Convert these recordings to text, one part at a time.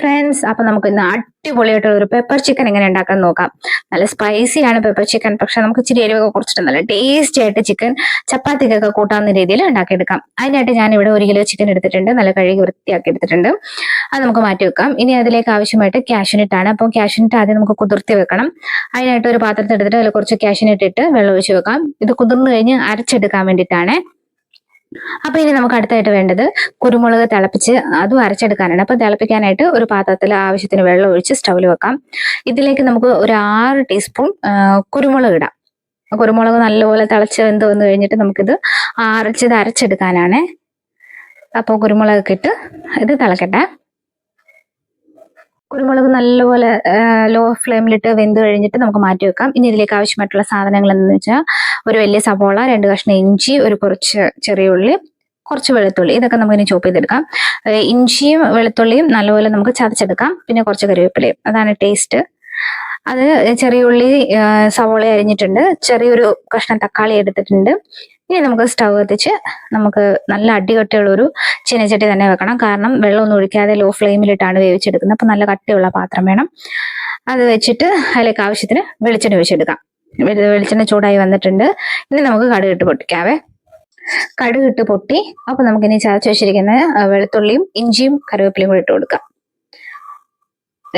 Friends അപ്പൊ നമുക്ക് ഇന്ന് അടിപൊളിയായിട്ടുള്ള ഒരു പെപ്പർ ചിക്കൻ എങ്ങനെ ഉണ്ടാക്കാൻ നോക്കാം. നല്ല സ്പൈസി ആണ് പെപ്പർ ചിക്കൻ പക്ഷെ നമുക്ക് ഇച്ചിരി എരിവൊക്കെ കുറച്ചിട്ട് നല്ല ടേസ്റ്റി ആയിട്ട് ചിക്കൻ ചപ്പാത്തിക്കൊക്കെ കൂട്ടാവുന്ന രീതിയിൽ ഉണ്ടാക്കിയെടുക്കാം. അതിനായിട്ട് ഞാൻ ഇവിടെ ഒരു കിലോ ചിക്കൻ എടുത്തിട്ടുണ്ട് നല്ല കഴുകി വൃത്തിയാക്കി എടുത്തിട്ടുണ്ട്. അത് നമുക്ക് മാറ്റി വെക്കാം. ഇനി അതിലേക്ക് ആവശ്യമായിട്ട് ക്യാഷിനിട്ടാണ് അപ്പോൾ ക്യാഷിനിട്ട് ആദ്യം നമുക്ക് കുതിർത്തി വെക്കണം. അതിനായിട്ട് ഒരു പാത്രത്തിൽ എടുത്തിട്ട് അതിൽ കുറച്ച് ക്യാഷിനിട്ടിട്ട് വെള്ളം ഒഴിച്ച് വെക്കാം. ഇത് കുതിർന്നു കഴിഞ്ഞ് അരച്ചെടുക്കാൻ വേണ്ടിയിട്ടാണ്. അപ്പൊ ഇനി നമുക്ക് അടുത്തായിട്ട് വേണ്ടത് കുരുമുളക് തിളപ്പിച്ച് അതും അരച്ചെടുക്കാനാണ്. അപ്പൊ തിളപ്പിക്കാനായിട്ട് ഒരു പാത്രത്തിൽ ആവശ്യത്തിന് വെള്ളം ഒഴിച്ച് സ്റ്റൗവിൽ വെക്കാം. ഇതിലേക്ക് നമുക്ക് ഒരു ആറ് ടീസ്പൂൺ കുരുമുളക് ഇടാം. കുരുമുളക് നല്ലപോലെ തിളച്ച് വെന്ത് വന്നു കഴിഞ്ഞിട്ട് നമുക്കിത് അരച്ചത് അരച്ചെടുക്കാനാണ്. അപ്പോൾ കുരുമുളക് ഇട്ട് ഇത് തിളക്കട്ടെ. കുരുമുളക് നല്ലപോലെ ലോ ഫ്ലെയിമിലിട്ട് വെന്ത് കഴിഞ്ഞിട്ട് നമുക്ക് മാറ്റി വെക്കാം. ഇനി ഇതിലേക്ക് ആവശ്യമായിട്ടുള്ള സാധനങ്ങൾ എന്ന് വെച്ചാൽ ഒരു വലിയ സവോള രണ്ട് കഷ്ണം ഇഞ്ചി ഒരു കുറച്ച് ചെറിയ ഉള്ളി കുറച്ച് വെളുത്തുള്ളി. ഇതൊക്കെ നമുക്ക് ഇനി ചോപ്പ് ചെയ്തെടുക്കാം ഇഞ്ചിയും വെളുത്തുള്ളിയും നല്ലപോലെ നമുക്ക് ചതച്ചെടുക്കാം. പിന്നെ കുറച്ച് കറിവേപ്പിലയും. അതാണ് ടേസ്റ്റ് അത് ചെറിയ ഉള്ളി സവോള അരിഞ്ഞിട്ടുണ്ട്. ചെറിയൊരു കഷ്ണം തക്കാളി എടുത്തിട്ടുണ്ട്. ഇനി നമുക്ക് സ്റ്റവ് കത്തിച്ച് നമുക്ക് നല്ല അടികട്ടിയുള്ള ഒരു ചീനച്ചട്ടി തന്നെ വെക്കണം. കാരണം വെള്ളമൊന്നും ഒഴിക്കാതെ ലോ ഫ്ലെയിമിലിട്ടാണ് വേവിച്ചെടുക്കുന്നത്. അപ്പം നല്ല കട്ടിയുള്ള പാത്രം വേണം. അത് വെച്ചിട്ട് അതിലേക്ക് ആവശ്യത്തിന് വെളിച്ചെണ്ണ ഒഴിച്ചെടുക്കാം. വെളി- വെളിച്ചെണ്ണ ചൂടായി വന്നിട്ടുണ്ട്. ഇനി നമുക്ക് കടുക് ഇട്ട് പൊട്ടിക്കാവേ. കടുക് ഇട്ട് പൊട്ടി അപ്പം നമുക്കിനി ചതച്ച് വെച്ചിരിക്കുന്ന വെളുത്തുള്ളിയും ഇഞ്ചിയും കറിവേപ്പിലയും കൂടി ഇട്ട് കൊടുക്കാം.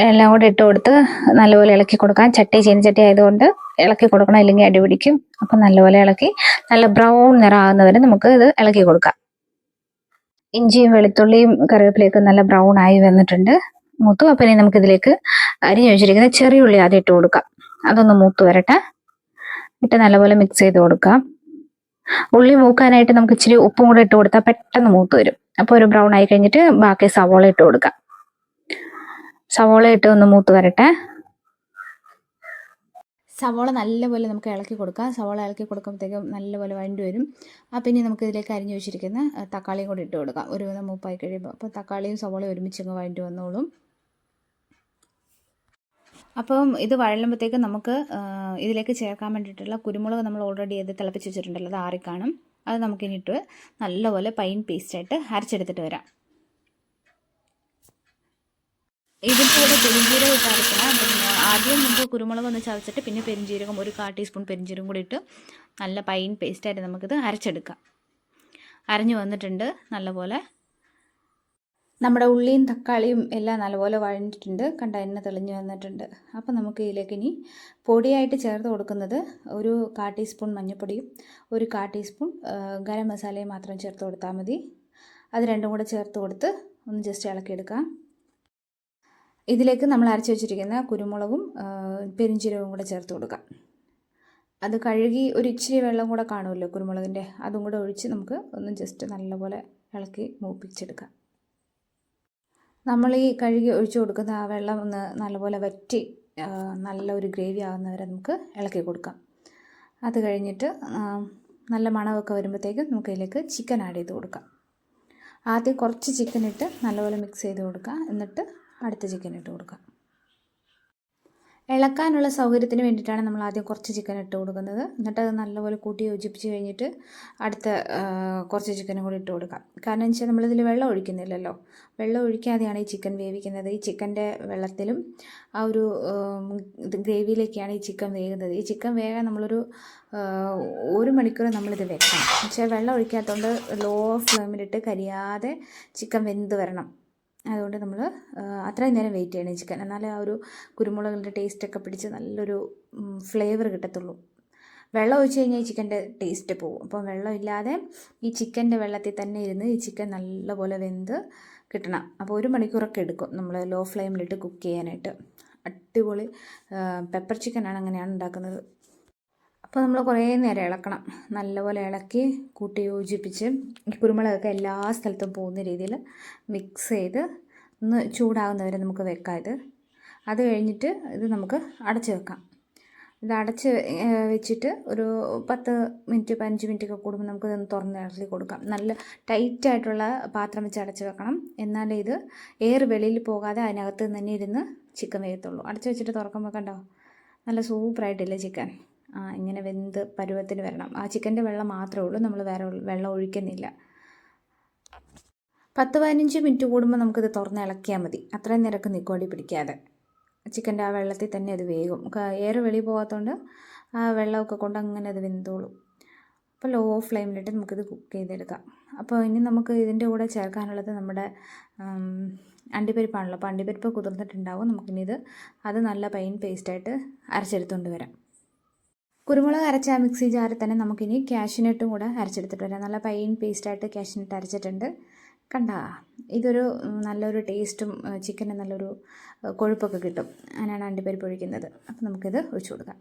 എല്ലാം കൂടെ ഇട്ട് കൊടുത്ത് നല്ലപോലെ ഇളക്കി കൊടുക്കാം. ചട്ടി ചീനച്ചട്ടി ആയതുകൊണ്ട് ഇളക്കി കൊടുക്കണം ഇല്ലെങ്കിൽ അടിപിടിക്കും അപ്പം നല്ലപോലെ ഇളക്കി നല്ല ബ്രൗൺ നിറം ആകുന്നവരെ നമുക്ക് ഇത് ഇളക്കി കൊടുക്കാം. ഇഞ്ചിയും വെളുത്തുള്ളിയും കറിവേപ്പിലേക്ക് നല്ല ബ്രൗൺ ആയി വന്നിട്ടുണ്ട് മൂത്തു. അപ്പം ഇനി നമുക്ക് ഇതിലേക്ക് അരിഞ്ഞു വെച്ചിരിക്കുന്ന ചെറിയ ഉള്ളി ആദ്യം ഇട്ട് കൊടുക്കാം. അതൊന്ന് മൂത്ത് വരട്ടെ. ഇട്ട് നല്ലപോലെ മിക്സ് ചെയ്ത് കൊടുക്കാം. ഉള്ളി മൂക്കാനായിട്ട് നമുക്ക് ഇച്ചിരി ഉപ്പും കൂടെ ഇട്ട് കൊടുത്താൽ പെട്ടെന്ന് മൂത്ത് വരും. അപ്പോൾ ഒരു ബ്രൗൺ ആയി കഴിഞ്ഞിട്ട് ബാക്കി സവോള ഇട്ട് കൊടുക്കാം. സവോള ഇട്ട് ഒന്ന് മൂത്ത് വരട്ടെ. സവോള നല്ലപോലെ നമുക്ക് ഇളക്കി കൊടുക്കാം. സവോള ഇളക്കി കൊടുക്കുമ്പോഴത്തേക്കും നല്ലപോലെ വഴണ്ടി വരും. അപ്പം ഇനി നമുക്ക് ഇതിലേക്ക് അരിഞ്ഞു വെച്ചിരിക്കുന്ന തക്കാളിയും കൂടി ഇട്ട് കൊടുക്കാം. ഒരു വിധം മൂപ്പായി കഴിയുമ്പോൾ അപ്പോൾ തക്കാളിയും സവോളയും ഒരുമിച്ച് അങ്ങ് വഴണ്ടി വന്നോളും. അപ്പം ഇത് വഴലുമ്പോഴത്തേക്ക് നമുക്ക് ആ, ഇതിലേക്ക് ചേർക്കാൻ വേണ്ടിയിട്ടുള്ള കുരുമുളക് നമ്മൾ ഓൾറെഡി ഇത് തിളപ്പിച്ച് വെച്ചിട്ടുണ്ടല്ലോ അത് ആറിക്കാണും. അത് നമുക്കിനിട്ട് നല്ലപോലെ പൈൻ പേസ്റ്റായിട്ട് അരച്ചെടുത്തിട്ട് വരാം. ഇതിന്റെ കൂടെ പെരിഞ്ജീരകം ഇട്ട് അരക്കണം. ആദ്യം നമുക്ക് കുരുമുളക് ഒന്ന് ചതച്ചിട്ട് പിന്നെ പെരിഞ്ജീരകം ഒരു കാ ടീസ്പൂൺ പെരിഞ്ജീരകം കൂടി ഇട്ട് നല്ല പൈൻ പേസ്റ്റായിട്ട് നമുക്കിത് അരച്ചെടുക്കാം. അരഞ്ഞു വന്നിട്ടുണ്ട് നല്ലപോലെ. നമ്മുടെ ഉള്ളിയും തക്കാളിയും എല്ലാം നല്ലപോലെ വഴഞ്ഞിട്ടുണ്ട്. കണ്ട എണ്ണ തെളിഞ്ഞു വന്നിട്ടുണ്ട്. അപ്പം നമുക്ക് ഇതിലേക്ക് ഇനി പൊടിയായിട്ട് ചേർത്ത് കൊടുക്കുന്നത് ഒരു കാ ടീസ്പൂൺ മഞ്ഞൾപ്പൊടിയും ഒരു കാ ടീസ്പൂൺ ഗരം മസാലയും മാത്രം ചേർത്ത് കൊടുത്താൽ മതി. അത് രണ്ടും കൂടെ ചേർത്ത് കൊടുത്ത് ഒന്ന് ജസ്റ്റ് ഇളക്കിയെടുക്കാം. ഇതിലേക്ക് നമ്മൾ അരച്ച് വെച്ചിരിക്കുന്ന കുരുമുളകും പെരിഞ്ചീരകവും കൂടെ ചേർത്ത് കൊടുക്കാം. അത് കഴുകി ഒരു ഇച്ചിരി വെള്ളം കൂടെ കാണുമല്ലോ കുരുമുളകിന്റെ അതും കൂടെ ഒഴിച്ച് നമുക്ക് ഒന്ന് ജസ്റ്റ് നല്ലപോലെ ഇളക്കി മൂപ്പിച്ചെടുക്കാം. നമ്മൾ ഈ കഴുകി ഒഴിച്ചു കൊടുക്കുന്ന ആ വെള്ളം ഒന്ന് നല്ലപോലെ വറ്റി നല്ല ഒരു ഗ്രേവി ആകുന്നവരെ നമുക്ക് ഇളക്കി കൊടുക്കാം. അത് കഴിഞ്ഞിട്ട് നല്ല മണമൊക്കെ വരുമ്പോഴത്തേക്കും നമുക്ക് ഇതിലേക്ക് ചിക്കൻ ആഡ് ചെയ്ത് കൊടുക്കാം. ആദ്യം കുറച്ച് ചിക്കൻ ഇട്ട് നല്ലപോലെ മിക്സ് ചെയ്ത് കൊടുക്കുക എന്നിട്ട് അടുത്ത ചിക്കൻ ഇട്ട് കൊടുക്കാം ഇളക്കാനുള്ള സൗകര്യത്തിന് വേണ്ടിയിട്ടാണ് നമ്മൾ ആദ്യം കുറച്ച് ചിക്കൻ ഇട്ട് കൊടുക്കുന്നത്. എന്നിട്ട് അത് നല്ലപോലെ കൂട്ടി യോജിപ്പിച്ച് കഴിഞ്ഞിട്ട് അടുത്ത കുറച്ച് ചിക്കനും കൂടി ഇട്ട് കൊടുക്കാം കാരണം വെച്ചാൽ നമ്മളിതിൽ വെള്ളം ഒഴിക്കുന്നില്ലല്ലോ. വെള്ളം ഒഴിക്കാതെയാണ് ഈ ചിക്കൻ വേവിക്കുന്നത്. ഈ ചിക്കന്റെ വെള്ളത്തിലും ആ ഒരു ഗ്രേവിയിലേക്കാണ് ഈ ചിക്കൻ വേകുന്നത്. ഈ ചിക്കൻ വേകാൻ നമ്മളൊരു ഒരു മണിക്കൂർ നമ്മളിത് വെക്കണം. പക്ഷേ വെള്ളം ഒഴിക്കാത്തതുകൊണ്ട് ലോ ഫ്ലെയിമിലിട്ട് കരിയാതെ ചിക്കൻ വെന്ത് വരണം. അതുകൊണ്ട് നമ്മൾ അത്രയും നേരം വെയിറ്റ് ചെയ്യണം ചിക്കൻ എന്നാലേ ആ ഒരു കുരുമുളകിന്റെ ടേസ്റ്റൊക്കെ പിടിച്ച് നല്ലൊരു ഫ്ലേവർ കിട്ടത്തുള്ളൂ. വെള്ളം ഒഴിച്ച് കഴിഞ്ഞാൽ ഈ ചിക്കന്റെ ടേസ്റ്റ് പോകും. അപ്പം വെള്ളം ഇല്ലാതെ ഈ ചിക്കന്റെ വെള്ളത്തിൽ തന്നെ ഇരുന്ന് ഈ ചിക്കൻ നല്ലപോലെ വെന്ത് കിട്ടണം. അപ്പോൾ ഒരു മണിക്കൂറൊക്കെ എടുക്കും നമ്മൾ ലോ ഫ്ലെയിമിലിട്ട് കുക്ക് ചെയ്യാനായിട്ട്. അടിപൊളി പെപ്പർ ചിക്കനാണ് അങ്ങനെയാണ് ഉണ്ടാക്കുന്നത്. അപ്പോൾ നമ്മൾ കുറേ നേരം ഇളക്കണം. നല്ലപോലെ ഇളക്കി കൂട്ടി യോജിപ്പിച്ച് ഈ കുരുമുളകൊക്കെ എല്ലാ സ്ഥലത്തും പോകുന്ന രീതിയിൽ മിക്സ് ചെയ്ത് ഒന്ന് ചൂടാകുന്നവരെ നമുക്ക് വെക്കാം ഇത്. അത് കഴിഞ്ഞിട്ട് ഇത് നമുക്ക് അടച്ച് വെക്കാം. ഇത് അടച്ച് വെച്ചിട്ട് ഒരു പത്ത് മിനിറ്റ് പതിനഞ്ച് മിനിറ്റ് ഒക്കെ കൂടുമ്പോൾ നമുക്ക് ഇതൊന്ന് തുറന്ന് ഇറക്കി കൊടുക്കാം. നല്ല ടൈറ്റായിട്ടുള്ള പാത്രം വെച്ച് അടച്ച് വെക്കണം. എന്നാലേ ഇത് എയർ വെളിയിൽ പോകാതെ അതിനകത്ത് തന്നെ ഇരുന്ന് ചിക്കൻ വേഗത്തുള്ളൂ അടച്ച് വെച്ചിട്ട് തുറക്കുമ്പോൾ കണ്ടോ? നല്ല സൂപ്പറായിട്ടില്ലേ ചിക്കൻ ഇങ്ങനെ വെന്ത് പരുവത്തിന് വരണം. ആ ചിക്കന്റെ വെള്ളം മാത്രമേ ഉള്ളൂ. നമ്മൾ വേറെ വെള്ളം ഒഴിക്കുന്നില്ല. പത്ത് പതിനഞ്ച് മിനിറ്റ് കൂടുമ്പോൾ നമുക്കിത് തുറന്ന് ഇളക്കിയാൽ മതി. അത്രയും നിരക്ക് നിക്കോടി പിടിക്കാതെ. ചിക്കന്റെ ആ വെള്ളത്തിൽ തന്നെ അത് വേകും ഏറെ വെളി പോകാത്തതുകൊണ്ട് ആ വെള്ളമൊക്കെ കൊണ്ട് അങ്ങനെ അത് വെന്തോളും. അപ്പോൾ ലോ ഫ്ലെയിമിലിട്ട് നമുക്കിത് കുക്ക് ചെയ്തെടുക്കാം. അപ്പോൾ ഇനി നമുക്ക് ഇതിന്റെ കൂടെ ചേർക്കാനുള്ളത് നമ്മുടെ അണ്ടിപ്പരിപ്പാണല്ലോ. അപ്പോൾ അണ്ടിപ്പരിപ്പ് കുതിർന്നിട്ടുണ്ടാവും. നമുക്കിനി ഇത് അത് നല്ല പൈൻ പേസ്റ്റായിട്ട് അരച്ചെടുത്തുകൊണ്ട് വരാം. കുരുമുളക് അരച്ച ആ മിക്സി ജാറിൽ തന്നെ നമുക്കിനി കാഷ്യൂനട്ടും കൂടെ അരച്ചെടുത്തിട്ട് വരാം. നല്ല പൈൻ പേസ്റ്റായിട്ട് കാഷ്യൂനട്ട് അരച്ചിട്ടുണ്ട്. കണ്ട? ഇതൊരു നല്ലൊരു ടേസ്റ്റും ചിക്കന് നല്ലൊരു കൊഴുപ്പൊക്കെ കിട്ടും. അങ്ങനെയാണ് അണ്ടിപ്പരിപ്പ് ഒഴിക്കുന്നത്. അപ്പോൾ നമുക്കിത് ഒഴിച്ചു കൊടുക്കാം.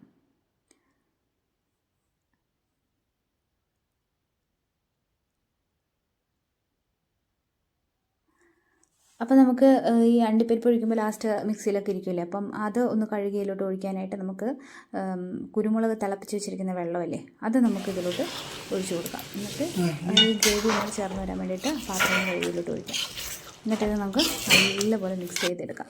അപ്പോൾ നമുക്ക് ഈ അണ്ടിപ്പരിപ്പ് ഒഴിക്കുമ്പോൾ ലാസ്റ്റ് മിക്സിയിലൊക്കെ ഇരിക്കുമല്ലേ അപ്പം അത് ഒന്ന് കഴുകിയിലോട്ട് ഒഴിക്കാനായിട്ട് നമുക്ക് കുരുമുളക് തിളപ്പിച്ച് വെച്ചിരിക്കുന്ന വെള്ളമല്ലേ അത് നമുക്ക് ഇതിലോട്ട് ഒഴിച്ചു കൊടുക്കാം. എന്നിട്ട് ഈ ഗ്രേവി ഒന്ന് ചേർന്ന് വരാൻ വേണ്ടിയിട്ട് പാത്രം കഴുകിയിലോട്ട് ഒഴിക്കാം. എന്നിട്ട് ഇത് നമുക്ക് നല്ലപോലെ മിക്സ് ചെയ്തെടുക്കാം.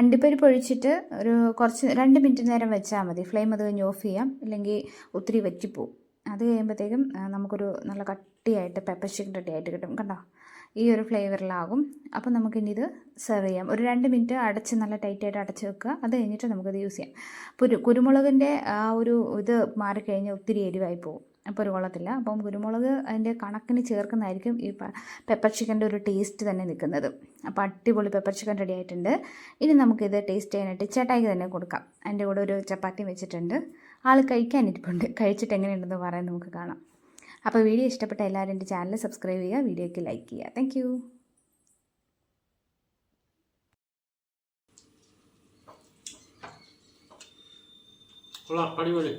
അണ്ടിപ്പരിപ്പ് ഒഴിച്ചിട്ട് ഒരു കുറച്ച് രണ്ട് മിനിറ്റ് നേരം വെച്ചാൽ മതി. ഫ്ലെയിം അത് കഴിഞ്ഞ് ഓഫ് ചെയ്യാം. ഇല്ലെങ്കിൽ ഒത്തിരി വറ്റിപ്പോവും. അത് കഴിയുമ്പോഴത്തേക്കും നമുക്കൊരു നല്ല കട്ടിയായിട്ട് പെപ്പർ ചിക്കൻ റെഡി ആയിട്ട് കിട്ടും. കണ്ടോ? ഈ ഒരു ഫ്ലേവറിലാകും. അപ്പോൾ നമുക്കിനി ഇത് സെർവ് ചെയ്യാം. ഒരു രണ്ട് മിനിറ്റ് അടച്ച് നല്ല ടൈറ്റായിട്ട് അടച്ച് വെക്കുക. അത് കഴിഞ്ഞിട്ട് നമുക്കത് യൂസ് ചെയ്യാം. കുരു കുരുമുളകിന്റെ ആ ഒരു ഇത് മാറിക്കഴിഞ്ഞാൽ ഒത്തിരി എരിവായി പോകും. അപ്പോൾ ഒരു കൊള്ളത്തില്ല. അപ്പം കുരുമുളക് അതിന്റെ കണക്കിന് ചേർക്കുന്നതായിരിക്കും ഈ പെപ്പർ ചിക്കന്റെ ഒരു ടേസ്റ്റ് തന്നെ നിൽക്കുന്നത്. അപ്പോൾ അടിപൊളി പെപ്പർ ചിക്കൻ റെഡി ആയിട്ടുണ്ട്. ഇനി നമുക്കിത് ടേസ്റ്റ് ചെയ്യാനായിട്ട് ചേട്ടായിക്ക് തന്നെ കൊടുക്കാം. അതിന്റെ കൂടെ ഒരു ചപ്പാത്തി വെച്ചിട്ടുണ്ട്. ആൾ കഴിക്കാനിരിപ്പുണ്ട്. കഴിച്ചിട്ട് എങ്ങനെയുണ്ടെന്ന് പറയാൻ നമുക്ക് കാണാം. അപ്പോൾ വീഡിയോ ഇഷ്ടപ്പെട്ട എല്ലാവരും എന്റെ ചാനൽ സബ്സ്ക്രൈബ് ചെയ്യുക വീഡിയോയ്ക്ക് ലൈക്ക് ചെയ്യുക. താങ്ക് കൊള്ളാം അടിപൊളി.